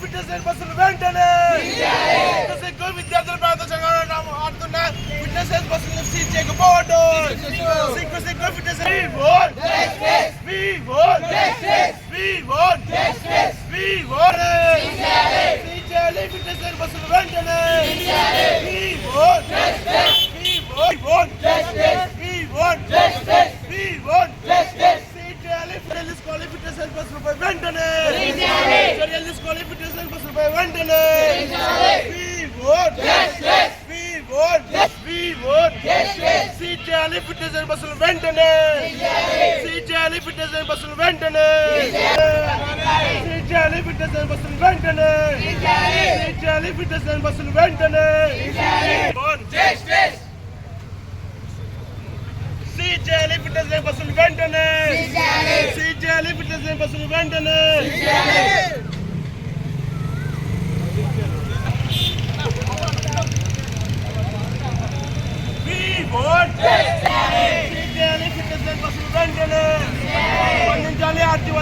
Fitness బస్సులు వెంటనే సిగ్గు విద్యార్థుల ప్రాంతంగా ఆడుతున్న ఫిట్నెస్ బస్సులు చేయకపోవడం సిగ్గు సిగ్గు ఫిట్నెస్ ఫిట్నెస్ బస్సులు వెంటనే వెంటనే చర్యలు తీసుకోవాలి ఫిట్నెస్ బస్సులపై వెంటనే చేయాలి ఫిట్నెస్ బస్సులు వెంటనే సీట్ చేయాలి ఫిట్నెస్ బస్సులు వెంటనే సీట్ చేయాలి ఫిట్నెస్ బస్సులు వెంటనే సీట్ చేయాలి ఫిట్నెస్ బస్సులు వెంటనే చేయాలి ఫిట్నెస్ బస్సులు వెంటనే సీట్ చేయాలి ఫిట్నెస్ బస్సులు వెంటనే We want సీట్ చేయాలి ఫిట్నెస్ బస్సులు వెంటనే స్పందించాలి ఆర్టీ అధికారులు సీట్ చేయాలి ఫిట్నెస్ బస్సులు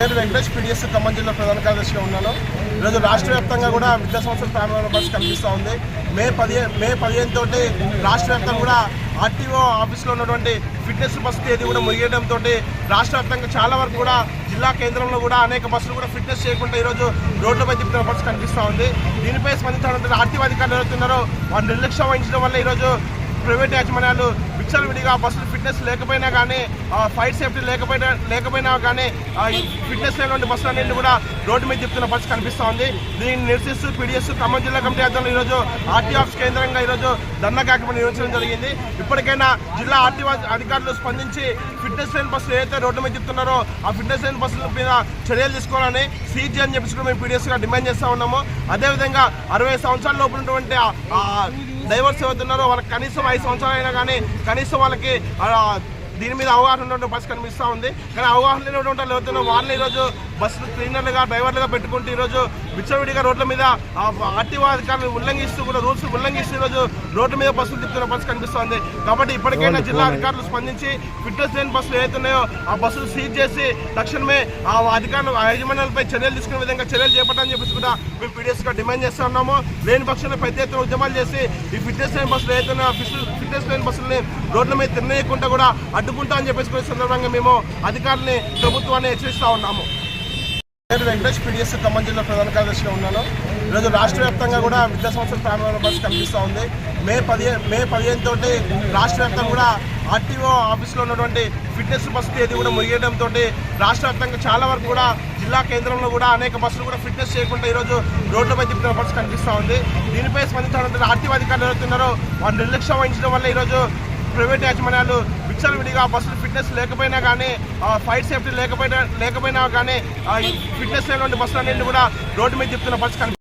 నేను వెంకటేష్ పీడిఎస్ ఖమ్మం జిల్లా ప్రధాన కార్యదర్శిగా ఉన్నాను. ఈరోజు రాష్ట్ర వ్యాప్తంగా కూడా విద్యా సంస్థల ప్రారంభ బస్సు కనిపిస్తూ ఉంది. మే పదిహేను మే పదిహేను తోటి రాష్ట్ర వ్యాప్తంగా కూడా ఆర్టీఓ ఆఫీస్లో ఉన్నటువంటి ఫిట్నెస్ బస్సు తేదీ కూడా ముగియడంతో రాష్ట్ర వ్యాప్తంగా చాలా వరకు కూడా జిల్లా కేంద్రంలో కూడా అనేక బస్సులు కూడా ఫిట్నెస్ చేయకుండా ఈరోజు రోడ్లపై తిప్పిన బస్సు కనిపిస్తూ ఉంది. దీనిపై స్పందించాలంటే ఆర్టీఓ అధికారులు ఎవరుతున్నారో వారు నిర్లక్ష్యం వహించడం వల్ల ఈరోజు ప్రైవేట్ యాజమాన్యాలు విచ్చలవిడిగా బస్సులు ఫిట్నెస్ లేకపోయినా కానీ ఫైర్ సేఫ్టీ లేకపోయినా లేకపోయినా కానీ ఫిట్నెస్ లేనటువంటి బస్సులు అన్నింటినీ కూడా రోడ్డు మీద తిప్పుతున్న పరిస్థితి కనిపిస్తూ ఉంది. దీన్ని నిరసిస్తూ పీడిఎస్ ఖమ్మం జిల్లా కమిటీ ఆధ్వర్యంలో ఈరోజు ఆర్టీ ఆఫీస్ కేంద్రంగా ఈరోజు ధర్నా కార్యక్రమం నిర్వహించడం జరిగింది. ఇప్పటికైనా జిల్లా ఆర్టీ అధికారులు స్పందించి ఫిట్నెస్ లేని బస్సులు ఏదైతే రోడ్డు మీద తిప్పుతున్నారో ఆ ఫిట్నెస్ లేని బస్సుల మీద చర్యలు తీసుకోవాలని సీజీ అని చెప్పేసి కూడా మేము పీడిఎస్గా డిమాండ్ చేస్తూ ఉన్నాము. అదేవిధంగా అరవై సంవత్సరాల లోపు ఉన్నటువంటి ఆ- డ్రైవర్స్ ఎవరున్నారో వాళ్ళకి కనీసం ఐదు సంవత్సరాలు అయినా కానీ కనీసం వాళ్ళకి దీని మీద అవగాహన ఉన్నటువంటి పరిస్థితి కనిపిస్తూ ఉంది. కానీ అవగాహన లేనటువంటి వాళ్ళు ఈరోజు బస్సు క్లీనర్లుగా డ్రైవర్లుగా పెట్టుకుంటూ ఈరోజు విచ్చలవిడిగా రోడ్ల మీద ఆర్టీఓ అధికారులు ఉల్లంఘిస్తూ కూడా రూల్స్ ఉల్లంఘిస్తూ ఈరోజు రోడ్ల మీద బస్సులు తిప్పుతున్న బస్సు కనిపిస్తోంది. కాబట్టి ఇప్పటికైనా జిల్లా అధికారులు స్పందించి ఫిట్నెస్ లేని బస్సులు ఏవైతున్నాయో ఆ బస్సులు సీజ్ చేసి తక్షణమే ఆ అధికారులు ఆ యాజమాన్యాలపై చర్యలు తీసుకునే విధంగా చర్యలు చేపట్టాలని చెప్పేసి కూడా మేము పీడిఎస్గా డిమాండ్ చేస్తా ఉన్నాము. లేని పక్షంలో పెద్ద ఎత్తున ఉద్యమాలు చేసి ఈ ఫిట్నెస్ లేని బస్సులు ఏదైతే ఫిట్నెస్ లేని బస్సులని రోడ్ల మీద తిరగకుండా కూడా అడ్డుకుంటా అని చెప్పేసి సందర్భంగా మేము అధికారులని ప్రభుత్వాన్ని హెచ్చరిస్తా ఉన్నాము. పేరు వెంకటేష్ పీడిఎస్ ఖమ్మం జిల్లా ప్రధాన కార్యదర్శిగా ఉన్నాను. ఈరోజు రాష్ట్ర వ్యాప్తంగా కూడా విద్యా సంవత్సరం ప్రారంభ బస్సు కనిపిస్తూ ఉంది. మే పదిహేను మే పదిహేను తోటి రాష్ట్ర వ్యాప్తంగా కూడా ఆర్టీఓ ఆఫీస్లో ఉన్నటువంటి ఫిట్నెస్ బస్సు తేదీ కూడా ముగియడంతో రాష్ట్ర వ్యాప్తంగా చాలా వరకు కూడా జిల్లా కేంద్రంలో కూడా అనేక బస్సులు కూడా ఫిట్నెస్ చేయకుండా ఈరోజు రోడ్లపై తిప్పిన బస్సు కనిపిస్తూ ఉంది. దీనిపై స్పందించాలంటే ఆర్టీఓ అధికారులు ఎవరుతున్నారో వారు నిర్లక్ష్యం వహించడం వల్ల ఈరోజు ప్రైవేట్ యాజమాన్యాలు విచ్చలవిడిగా బస్సులు ఫిట్నెస్ లేకపోయినా కానీ ఫైర్ సేఫ్టీ లేకపోయినా లేకపోయినా కానీ ఆ, ఫిట్నెస్ లేనటువంటి బస్సులు అనేది కూడా రోడ్డు మీద తిప్పుతున్న పరిస్థితి కనిపి-